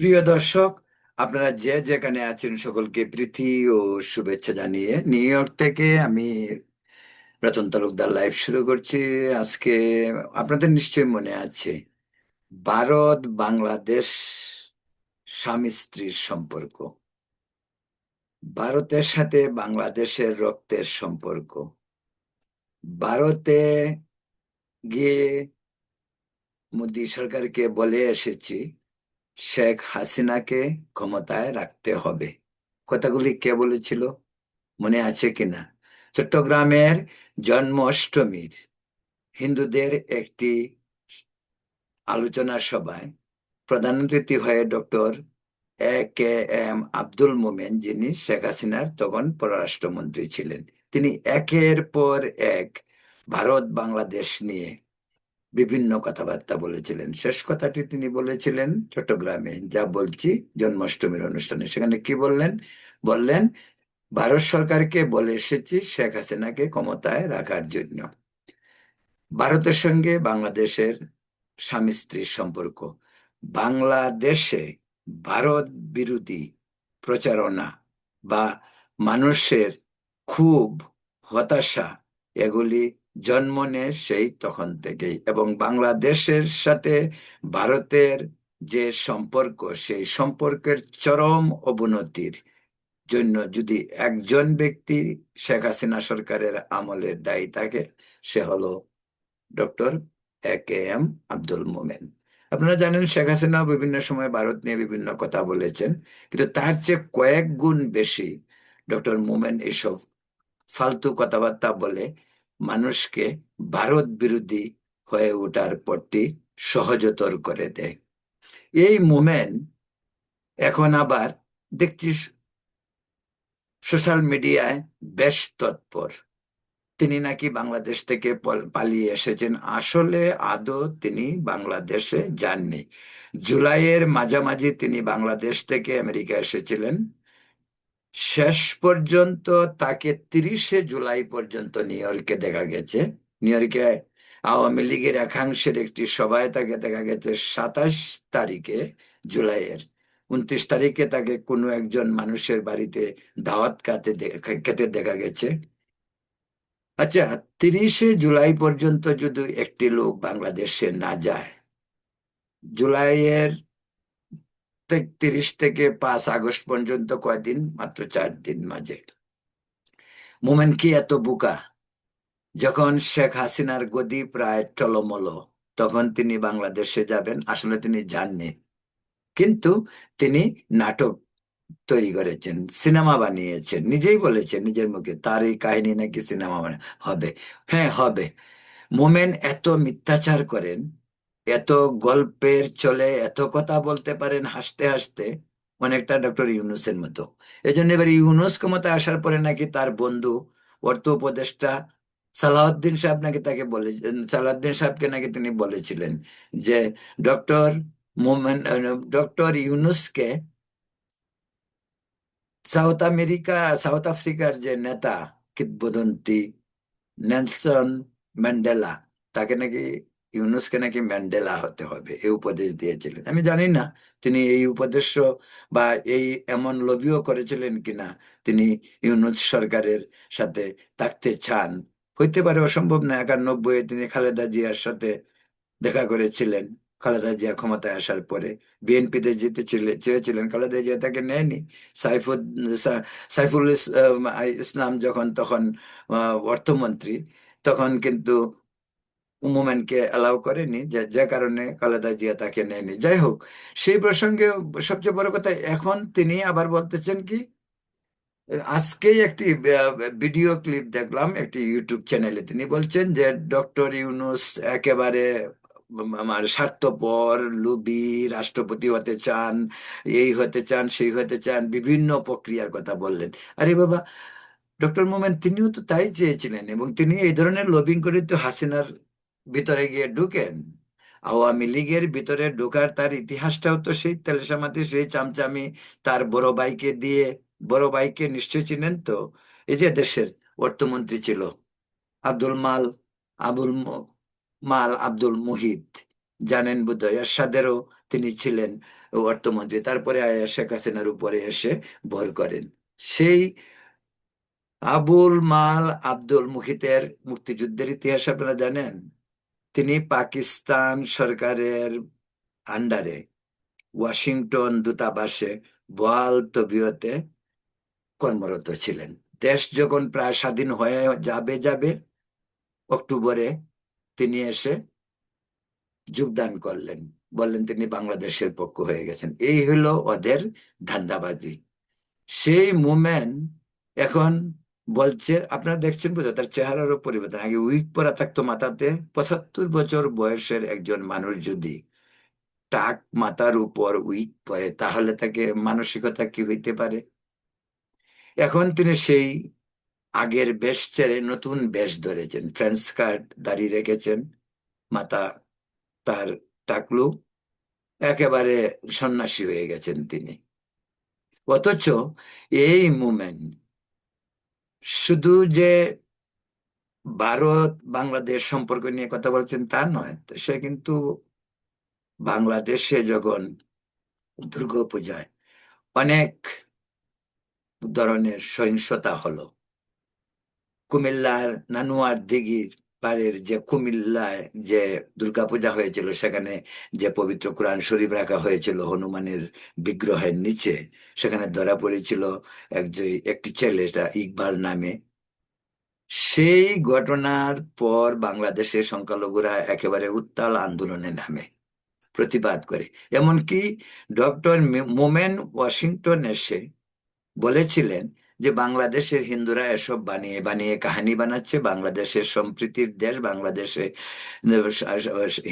প্রিয় দর্শক, আপনারা যে যেখানে আছেন সকলকে প্রীতি ও শুভেচ্ছা জানিয়ে নিউ ইয়র্ক থেকে আমি রতন তালুকদার লাইভ শুরু করছি। আজকে আপনাদের নিশ্চয়ই মনে আছে, ভারত বাংলাদেশ স্বামী স্ত্রীর সম্পর্ক। ভারতের সাথে বাংলাদেশের রক্তের সম্পর্ক। ভারতে গিয়ে মোদী সরকারকে বলে এসেছি শেখ হাসিনাকে ক্ষমতায় রাখতে হবে। কথাগুলি কে বলেছিল? মনে আছে কিনা চট্টগ্রামের জন্মাষ্টমীর হিন্দুদের একটি আলোচনা সভায় প্রধান অতিথি হয়ে doctor A K M Abdul Momen, যিনি শেখ হাসিনার তখন পররাষ্ট্রমন্ত্রী ছিলেন, তিনি একের পর এক ভারত বাংলাদেশ নিয়ে বিভিন্ন কথাবার্তা বলেছিলেন। শেষ কথাটি তিনি বলেছিলেন, চট্টগ্রামে যা বলছি জন্মাষ্টমীর অনুষ্ঠানে। সেখানে কি বললেন? বললেন, ভারত সরকারকে বলে এসেছি শেখ হাসিনাকে ক্ষমতায় রাখার জন্য। ভারতের সঙ্গে বাংলাদেশের স্বামী স্ত্রীর সম্পর্ক। বাংলাদেশে ভারত বিরোধী প্রচারণা বা মানুষের খুব হতাশা, এগুলি জন্ম নেয় সেই তখন থেকেই। এবং বাংলাদেশের সাথে ভারতের যে সম্পর্ক, সেই সম্পর্কের চরম অবনতির জন্য যদি একজন ব্যক্তি শেখ হাসিনা সরকারের আমলের দায়ী থাকে, সে হলো doctor A K M Abdul Momen. আপনারা জানেন শেখ হাসিনা বিভিন্ন সময় ভারত নিয়ে বিভিন্ন কথা বলেছেন, কিন্তু তার চেয়ে কয়েক গুণ বেশি ডক্টর মোমেন এসব ফালতু কথাবার্তা বলে মানুষকে ভারত বিরোধী হয়ে ওঠার পথটি সহজতর করে দেয়। এই মোমেন এখন আবার দেখছিস? সোশ্যাল মিডিয়ায় বেশ তৎপর। তিনি নাকি বাংলাদেশ থেকে পালিয়ে এসেছেন। আসলে আদৌ তিনি বাংলাদেশে যাননি। জুলাইয়ের মাঝামাঝি তিনি বাংলাদেশ থেকে আমেরিকা এসেছিলেন। শেষ পর্যন্ত তাকে তিরিশে জুলাই পর্যন্ত নিউ ইয়র্কে দেখা গেছে। নিউ ইয়র্কে আওয়ামী লীগের একাংশের একটি সভায় তাকে দেখা গেছে সাতাশ তারিখে, জুলাইয়ের। উনত্রিশ তারিখে তাকে কোনো একজন মানুষের বাড়িতে দাওয়াত খাতে খেতে দেখা গেছে। আচ্ছা তিরিশে জুলাই পর্যন্ত যদি একটি লোক বাংলাদেশে না যায়, জুলাইয়ের তিরিশ থেকে পাঁচ আগস্ট পর্যন্ত কয়দিন? মাত্র চার দিন মাঝে। মোমেন কি এত বোকা? যখন শেখ হাসিনার গদি প্রায় টলমল, তখন তিনি বাংলাদেশে যাবেন। আসলে তিনি যাননি। কিন্তু তিনি নাটক তৈরি করেছেন, সিনেমা বানিয়েছেন। নিজেই বলেছেন, নিজের মুখে, তার এই কাহিনী নাকি সিনেমা হবে। হ্যাঁ হবে। মোমেন এত মিথ্যাচার করেন এত গল্পের চলে, এত কথা বলতে পারেন হাসতে হাসতে, অনেকটা ডক্টর ইউনুসের মতো। এই জন্য এবার ইউনুস ক্ষমতা আসার পরে নাকি তার বন্ধু, অর্থ উপদেষ্টা সালাউদ্দিন সাহেব নাকি তাকে বলে সালাউদ্দিন সাহেবকে নাকি তিনি বলেছিলেন যে, ডক্টর মোমেন, ডক্টর ইউনুসকে সাউথ আমেরিকা, সাউথ আফ্রিকার যে নেতা কিংবদন্তি নেলসন ম্যান্ডেলা, তাকে নাকি ইউনুসকে নাকি ম্যান্ডেলা হতে হবে, এই উপদেশ দিয়েছিলেন। আমি জানি না তিনি এই উপদেশ বা এই এমন লবিও করেছিলেন কিনা তিনি ইউনুস সরকারের সাথে থাকতে চান। হইতে পারে অসম্ভব না একানব্বই তিনি খালেদা জিয়ার সাথে দেখা করেছিলেন। খালেদা জিয়া ক্ষমতায় আসার পরে বিএনপিতে যেতে চেয়েছিলেন, খালেদা জিয়া তাকে নেয়নি। সাইফুদ সাইফুল ইসলাম যখন তখন অর্থমন্ত্রী, তখন কিন্তু মুমেন্টকে অ্যালাউ করেনি, যে কারণে খালেদা জিয়া তাকে নেয়নি। যাই হোক, সেই প্রসঙ্গে সবচেয়ে বড় কথা, এখন তিনি আবার বলতেছেন কি, আজকেই একটি ভিডিও ক্লিপ দেখলাম, একটি ইউটিউব চ্যানেলে তিনি বলছেন যে ডক্টর ইউনুস একেবারে আমার স্বার্থপর লুবি রাষ্ট্রপতি হতে চান, এই হতে চান, সেই হতে চান, বিভিন্ন প্রক্রিয়ার কথা বললেন। আরে বাবা ডক্টর মোমেন, তিনিও তো তাই চেয়েছিলেন এবং তিনি এই ধরনের লবিং করে তো হাসিনার ভিতরে গিয়ে ঢুকেন। আওয়ামী লীগের ভিতরে ঢোকার তার ইতিহাসটাও তো সেই তেলেসামাতি সেই চামচামি তার বড় ভাইকে দিয়ে, বড় ভাইকে নিশ্চয় চিনেন তো? এই যে দেশের অর্থমন্ত্রী ছিল আব্দুল মাল, আবুল মাল আব্দুল মুহিত, জানেন বোধহয় এরশাদেরও তিনি ছিলেন অর্থমন্ত্রী। তারপরে শেখ হাসিনার উপরে এসে ভর করেন। সেই আবুল মাল আব্দুল মুহিতের মুক্তিযুদ্ধের ইতিহাস আপনারা জানেন? তিনি পাকিস্তান সরকারের আন্ডারে ওয়াশিংটন দূতাবাসে বোয়াল তবিয়তে কর্মরত ছিলেন। দেশ যখন প্রায় স্বাধীন হয়ে যাবে যাবে, অক্টোবরে তিনি এসে যোগদান করলেন। বললেন, তিনি বাংলাদেশের পক্ষ হয়ে গেছেন। এই হলো ওদের ধান্দাবাজি। সেই মুমেন্ট এখন বলছে, আপনারা দেখছেন বুঝো তার চেহারারও পরিবর্তন। আগে উইক পরা থাকতো মাথাতে পঁচাত্তর বছর বয়সের একজন মানুষ যদি টাক মাথার উপর উইক পরে, তাহলে তাকে মানসিকতা কি হইতে পারে? এখন তিনি সেই আগের বেশ ছেড়ে নতুন বেশ ধরেছেন। ফ্রেন্স কার্ড দাঁড়িয়ে রেখেছেন। মাথা তার টাকলু। একেবারে সন্ন্যাসী হয়ে গেছেন তিনি। অথচ এই মুমেন্ট শুধু যে ভারত বাংলাদেশ সম্পর্ক নিয়ে কথা বলছেন তা নয় সে কিন্তু বাংলাদেশে যখন দুর্গাপূজায় অনেক ধরনের সহিংসতা হলো, কুমিল্লার নানুয়ার দিঘির পাড়ের যে কুমিল্লায় যে দুর্গাপূজা হয়েছিল, সেখানে যে পবিত্র কোরআন শরীফ রাখা হয়েছিল হনুমানের বিগ্রহের নিচে, সেখানে ধরা পড়েছিল একজন একটি ছেলে ইকবাল নামে। সেই ঘটনার পর বাংলাদেশের সংখ্যালঘুরা একেবারে উত্তাল আন্দোলনে নামে, প্রতিবাদ করে। এমনকি ডক্টর মোমেন ওয়াশিংটন এসে বলেছিলেন যে বাংলাদেশের হিন্দুরা এসব বানিয়ে বানিয়ে কাহিনী বানাচ্ছে, বাংলাদেশের সম্প্রীতির দেশ, বাংলাদেশে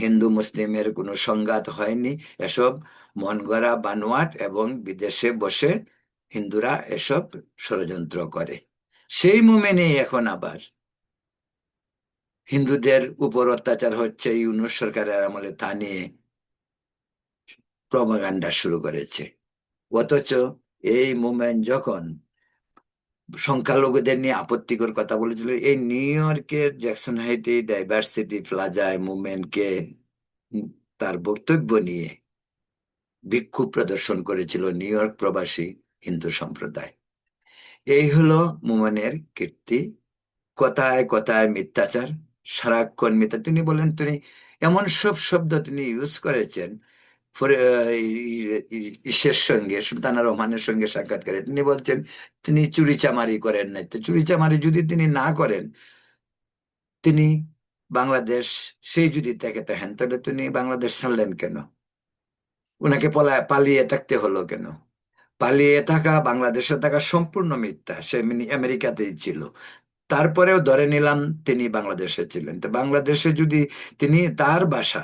হিন্দু মুসলিমের কোনো সংঘাত হয়নি। এসব মন গড়া বানোয়াট এবং বিদেশে বসে হিন্দুরা এসব ষড়যন্ত্র করে। সেই মোমেনে এখন আবার হিন্দুদের উপর অত্যাচার হচ্ছে, ইউনুস সরকারের আমলে তা নিয়ে প্রমাগান্ডা শুরু করেছে। অথচ এই মুভমেন্ট যখন সংখ্যালঘুদের নিয়ে আপত্তিকর কথা বলেছিল। এই নিউ ইয়র্কের জ্যাকসন হাইটে ডাইভার্সিটি প্লাজায় মুভমেন্টকে তার বক্তব্য নিয়ে বিক্ষোভ প্রদর্শন করেছিল নিউ ইয়র্ক প্রবাসী হিন্দু সম্প্রদায়। এই হলো মুমেনের কীর্তি। কথায় কথায় মিথ্যাচার, সারাক্ষণ মিথ্যা। তিনি বলেন, তিনি এমন সব শব্দ তিনি ইউজ করেছেন ঈশ্বর সঙ্গে, সুলতানা রহমানের সঙ্গে সাক্ষাৎকারে তিনি বলছেন, তিনি চুরি চামারি করেন নাই। তো চুরি চামারি যদি তিনি না করেন, তিনি বাংলাদেশ, সেই যদি তাকে দেখেন, তাহলে তিনি বাংলাদেশ ছাড়লেন কেন? ওনাকে পালিয়ে থাকতে হলো কেন? পালিয়ে থাকা, বাংলাদেশে থাকা সম্পূর্ণ মিথ্যা। সে আমেরিকাতেই ছিল। তারপরেও ধরে নিলাম, তিনি বাংলাদেশে ছিলেন। তো বাংলাদেশে যদি তিনি তার বাসা,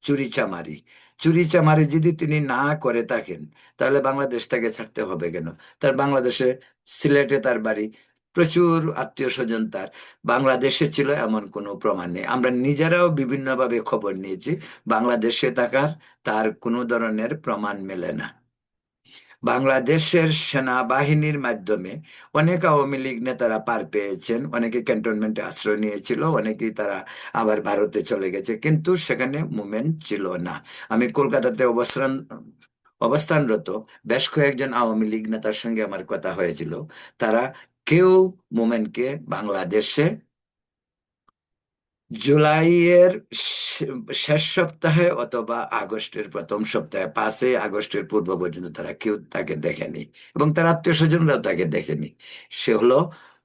চুরি চামারি চুরি চামারি যদি তিনি না করে থাকেন, তাহলে বাংলাদেশ তাকে ছাড়তে হবে কেন? তার বাংলাদেশে সিলেটে তার বাড়ি, প্রচুর আত্মীয় স্বজন তার। বাংলাদেশে ছিল এমন কোনো প্রমাণ নেই। আমরা নিজেরাও বিভিন্নভাবে খবর নিয়েছি, বাংলাদেশে থাকার তার কোনো ধরনের প্রমাণ মেলে না। বাংলাদেশের সেনাবাহিনীর মাধ্যমে অনেক আওয়ামী লীগ নেতারা পার পেয়েছেন, অনেকে ক্যান্টনমেন্টে আশ্রয় নিয়েছিল, অনেকেই তারা আবার ভারতে চলে গেছে, কিন্তু সেখানে মুভমেন্ট ছিল না। আমি কলকাতাতে অবস্থান, অবস্থানরত বেশ কয়েকজন আওয়ামী লীগ নেতার সঙ্গে আমার কথা হয়েছিল। তারা কেউ মুভমেন্টকে বাংলাদেশে জুলাইয়ের শেষ সপ্তাহে অথবা আগস্টের প্রথম সপ্তাহে, পাঁচই আগস্টের পূর্ব পর্যন্ত তারা কেউ তাকে দেখেনি এবং তার আত্মীয় স্বজনরাও তাকে দেখেনি। সে হলো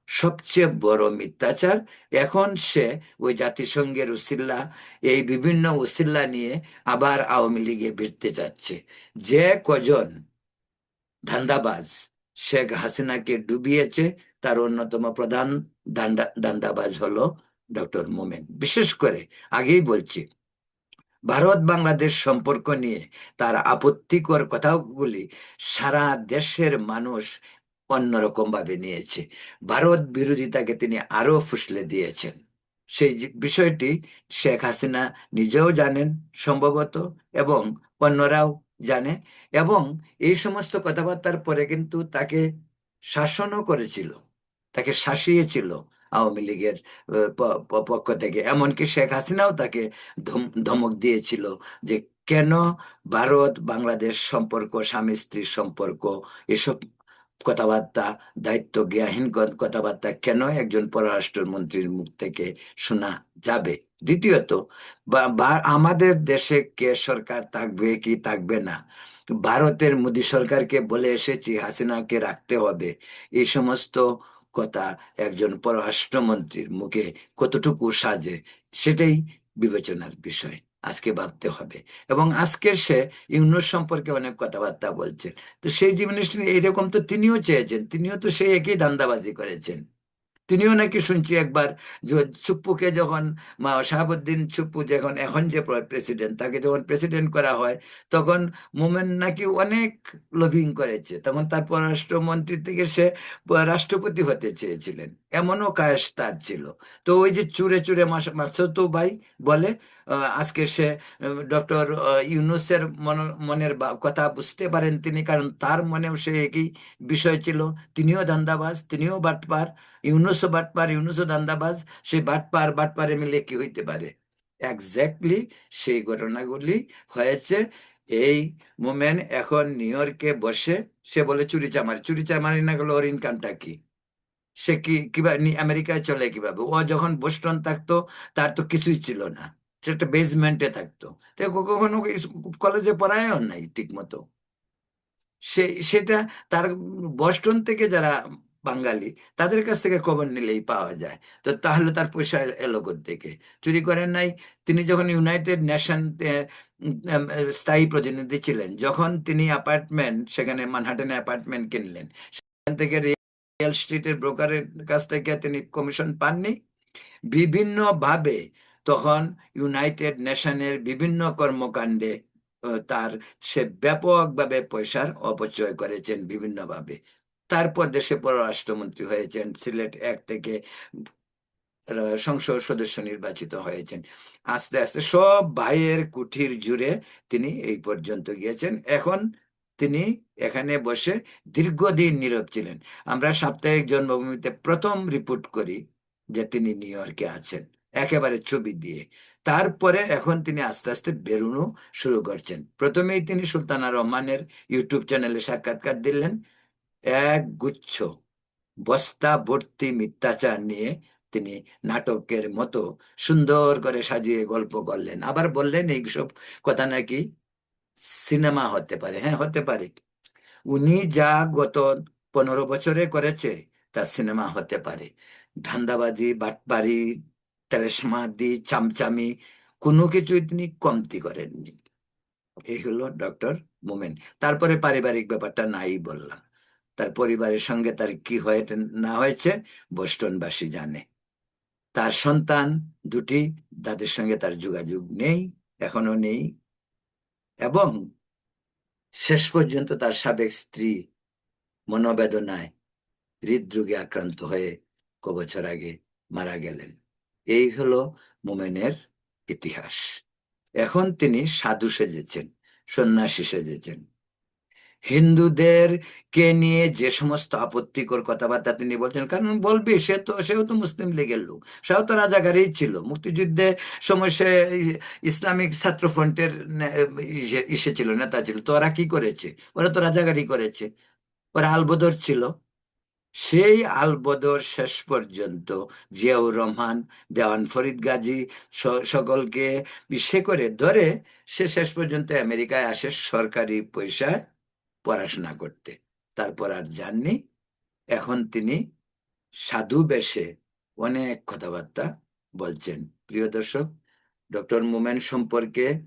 সবচেয়ে বড় মিথ্যাচার। এখন সে ওই জাতিসংঘের উসিল্লা, এই বিভিন্ন উসিল্লা নিয়ে আবার আওয়ামী লীগে ভিড়তে যাচ্ছে। যে কজন ধান্দাবাজ শেখ হাসিনাকে ডুবিয়েছে, তার অন্যতম প্রধান দান্দাবাজ হলো ডক্টর মোমেন। বিশেষ করে আগেই বলছি, ভারত বাংলাদেশ সম্পর্ক নিয়ে তার আপত্তিকর কথাগুলি সারা দেশের মানুষ অন্যরকম ভাবে নিয়েছে। ভারত বিরোধিতাকে তিনি আরও ফুসলে দিয়েছেন। সেই বিষয়টি শেখ হাসিনা নিজেও জানেন সম্ভবত, এবং অন্যরাও জানে, এবং এই সমস্ত কথাবার্তার পরে কিন্তু তাকে শাসনও করেছিল, তাকে শাসিয়েছিল। আওয়ামী লীগের পক্ষ থেকে। এমনকি শেখ হাসিনাও তাকে ধম- ধমক দিয়েছিল যে, কেন ভারত, বাংলাদেশ সম্পর্ক, স্বামী স্ত্রীর সম্পর্ক, এসব কথাবার্তা দায়িত্ব জ্ঞাহীন কথাবার্তা কেন একজন পররাষ্ট্রমন্ত্রীর মুখ থেকে শোনা যাবে? দ্বিতীয়ত আমাদের দেশে কে সরকার থাকবে কি থাকবে না? ভারতের মোদী সরকারকে বলে এসেছি, হাসিনাকে রাখতে হবে। এই সমস্ত কথা একজন পররাষ্ট্রমন্ত্রীর মুখে কতটুকু সাজে, সেটাই বিবেচনার বিষয়। আজকে ভাবতে হবে। এবং আজকে সে ইউনুস সম্পর্কে অনেক কথাবার্তা বলছেন। তো সেই জিনিসটি এইরকম তো তিনিও চেয়েছেন, তিনিও তো সেই একই দান্দাবাজি করেছেন। তিনিও নাকি শুনছি একবার চুপ্পুকে যখন, মা শাহাবুদ্দিন চুপ্পু যখন এখন যে প্রেসিডেন্ট তাকে যখন প্রেসিডেন্ট করা হয়, তখন মোমেন নাকি অনেক লবিং করেছে। তখন তার পররাষ্ট্রমন্ত্রী থেকে সে রাষ্ট্রপতি হতে চেয়েছিলেন। এমনও কায়েস তার ছিল। তো ওই যে চুরে চুরে মাসতো ভাই বলে আজকে সে ডক্টর ইউনুসের মন- মনের কথা বুঝতে পারেন তিনি, কারণ তার মনেও সে একই বিষয় ছিল। তিনিও ধান্দাবাজ তিনিও বাটপার। ইউনুসও বাটপার ইউনুসও দান্দাবাজ সেই বাটপার বাটপারে মিলে কি হইতে পারে? এক্স্যাক্টলি সেই ঘটনাগুলি হয়েছে। এই মোমেন এখন নিউ ইয়র্কে বসে, সে বলে চুরি চামারি চুরি চামারি না গেলে ওর ইনকামটা কি? সে কি, কীভাবে আমেরিকায় চলে কীভাবে? ও যখন বোস্টন থাকতো, তার তো কিছুই ছিল না। সে একটা বেসমেন্টে থাকতো। কখনো কলেজে পড়ায়ও নাই ঠিক মতো সে, সেটা তার, বস্টন থেকে যারা বাঙালি, তাদের কাছ থেকে খবর নিলেই পাওয়া যায়। তো তাহলে তার পয়সা এলো থেকে চুরি করেন নাই? তিনি যখন ইউনাইটেড নেশন স্থায়ী প্রতিনিধি ছিলেন, যখন তিনি অ্যাপার্টমেন্ট সেখানে মানহাটনে অ্যাপার্টমেন্ট কিনলেন, সেখান থেকে রিয়েল স্ট্রিটের ব্রোকারের কাছ থেকে তিনি কমিশন পাননি। বিভিন্ন ভাবে তখন ইউনাইটেড নেশনের বিভিন্ন কর্মকাণ্ডে তার সে ব্যাপকভাবে পয়সার অপচয় করেছেন বিভিন্নভাবে। তারপর দেশে পররাষ্ট্রমন্ত্রী হয়েছেন, সিলেট এক থেকে সংসদ সদস্য নির্বাচিত হয়েছেন। আস্তে আস্তে সব ভাইয়ের কুঠির জুড়ে তিনি এই পর্যন্ত গিয়েছেন। এখন তিনি এখানে বসে দীর্ঘদিন নীরব ছিলেন। আমরা সাপ্তাহিক জন্মভূমিতে প্রথম রিপোর্ট করি যে তিনি নিউ ইয়র্কে আছেন, একেবারে ছবি দিয়ে। তারপরে এখন তিনি আস্তে আস্তে বেরোনো শুরু করছেন। প্রথমেই তিনি সুলতানা রহমানের ইউটিউব চ্যানেলে সাক্ষাৎকার দিলেন এক গুচ্ছ বস্তা ভর্তি মিথ্যাচার নিয়ে তিনি নাটকের মতো সুন্দর করে সাজিয়ে গল্প করলেন। আবার বললেন, এইসব কথা নাকি সিনেমা হতে পারে। হ্যাঁ হতে পারে। উনি যা গত পনেরো বছরে করেছে, তা সিনেমা হতে পারে। ধান্দাবাজি, বাটপারি তেলেসমাদি চামচামি, কোনো কিছুই তিনি কমতি করেননি। এই হলো ডক্টর মোমেন। তারপরে পারিবারিক ব্যাপারটা নাই বললাম। তার পরিবারের সঙ্গে তার কি হয়ে না হয়েছে, বোস্টনবাসী জানে। তার সন্তান দুটি, তাদের সঙ্গে তার যোগাযোগ নেই এখনও নেই। এবং শেষ পর্যন্ত তার সাবেক স্ত্রী মনোবেদনায় হৃদরোগে আক্রান্ত হয়ে কবছর আগে মারা গেলেন। এই হলো মোমেনের ইতিহাস। এখন তিনি সাধু সেজেছেন, সন্ন্যাসী সেজেছেন। হিন্দুদের কে নিয়ে যে সমস্ত আপত্তিকর কথাবার্তা তিনি বলছেন, কারণ বলবি, সে তো, সেও তো মুসলিম লীগের লোক, সেও তো রাজাকারই ছিল। মুক্তিযুদ্ধে সময় সে ইসলামিক ছাত্র ফ্রন্টের ইসে ছিল, নেতা ছিল, তো ওরা কি করেছে? ওরা তো রাজাকারই করেছে। ওরা আলবদর ছিল। সেই আলবদর শেষ পর্যন্ত জিয়াউর রহমান, দেওয়ান ফরিদ গাজী সকলকে ইসে করে ধরে সে শেষ পর্যন্ত আমেরিকায় আসে সরকারি পয়সায়। পড়াশোনা করতে। তারপর আর যাননি। এখন তিনি সাধু বেশে অনেক কথাবার্তা বলছেন। প্রিয় দর্শক, ডক্টর মোমেন সম্পর্কে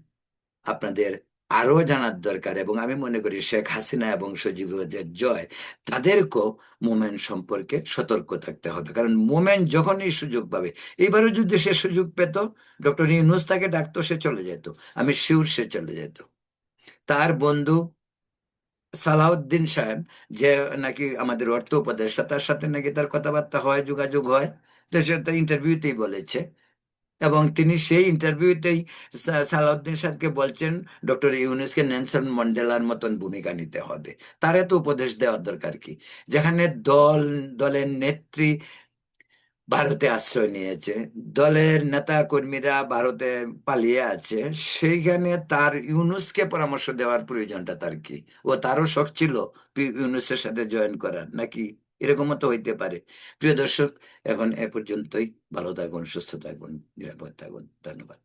আপনাদের আরও জানার দরকার এবং আমি মনে করি শেখ হাসিনা এবং সজীব জয়, তাদেরকেও মোমেন সম্পর্কে সতর্ক থাকতে হবে। কারণ মোমেন যখনই সুযোগ পাবে এইবারও যদি সে সুযোগ পেত, ডক্টর ইউনুস তাকে ডাকতো, সে চলে যেত। আমি শিউর সে চলে যেত। তার বন্ধু সালাউদ্দিন সাহেব, যে নাকি আমাদের অর্থ উপদেষ্টা, তার সাথে নাকি তার কথাবার্তা হয়, যোগাযোগ হয়, তো সে তার ইন্টারভিউতেই বলেছে। এবং তিনি সেই ইন্টারভিউতেই সালাউদ্দিন সাহেবকে বলছেন, ডক্টর ইউনুসকে নেনসন মন্ডেলার মতন ভূমিকা নিতে হবে। তার এত উপদেশ দেওয়ার দরকার কি? যেখানে দল, দলের নেত্রী ভারতে আশ্রয় নিয়েছে। দলের নেতা কর্মীরা ভারতে পালিয়ে আছে। সেইখানে তার ইউনুসকে পরামর্শ দেওয়ার প্রয়োজনটা তার কি? ও তারও শখ ছিল ইউনুসের সাথে জয়েন করার। নাকি এরকমও তো হইতে পারে। প্রিয় দর্শক, এখন এ পর্যন্তই। ভালো থাকুন, সুস্থ থাকুন, নিরাপদ থাকুন। ধন্যবাদ।